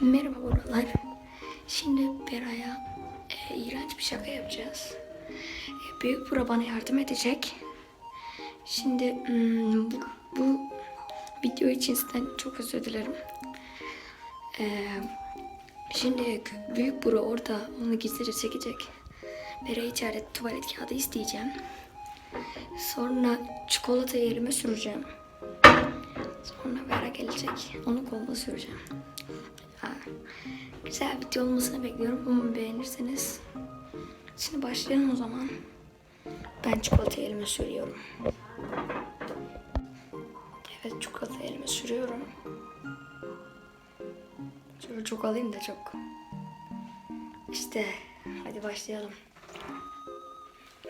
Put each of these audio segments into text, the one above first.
Merhaba buralar. Şimdi Bera'ya e, iğrenç bir şaka yapacağız. E, büyük Bura bana yardım edecek. Şimdi hmm, bu, bu video için sizden çok özür dilerim. E, şimdi Büyük Bura orada onu gizlice çekecek. Bera'ya içeride tuvalet kağıdı isteyeceğim. Sonra çikolatayı elime süreceğim. Sonra Vera gelecek. Onu koluma süreceğim. Güzel video olmasını bekliyorum. Umarım beğenirseniz. Şimdi başlayalım o zaman. Ben çikolatayı elime sürüyorum. Evet çikolatayı elime sürüyorum. Şöyle çok alayım da çok. İşte hadi başlayalım.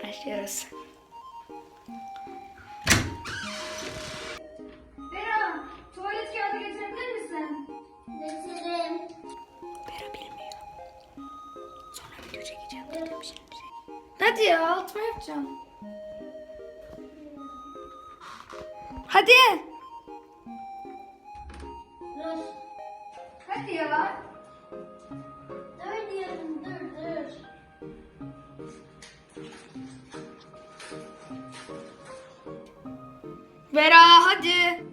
Başlıyoruz. Hadi ya, altıma yapacağım. Hadi. Dur. Hadi ya. Dur diyorum dur dur. Vera hadi.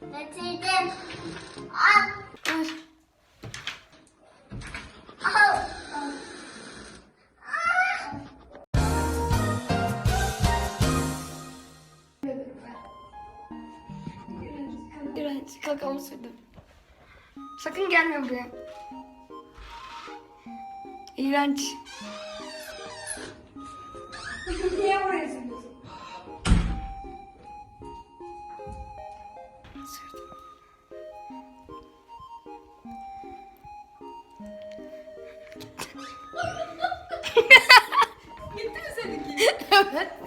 Getirdim. Al. Ver. Kakamı sürdüm. Sakın gelme buraya. İğrenç. Niye buraya sürdün? Sürdüm. Gitti mi seninki? evet.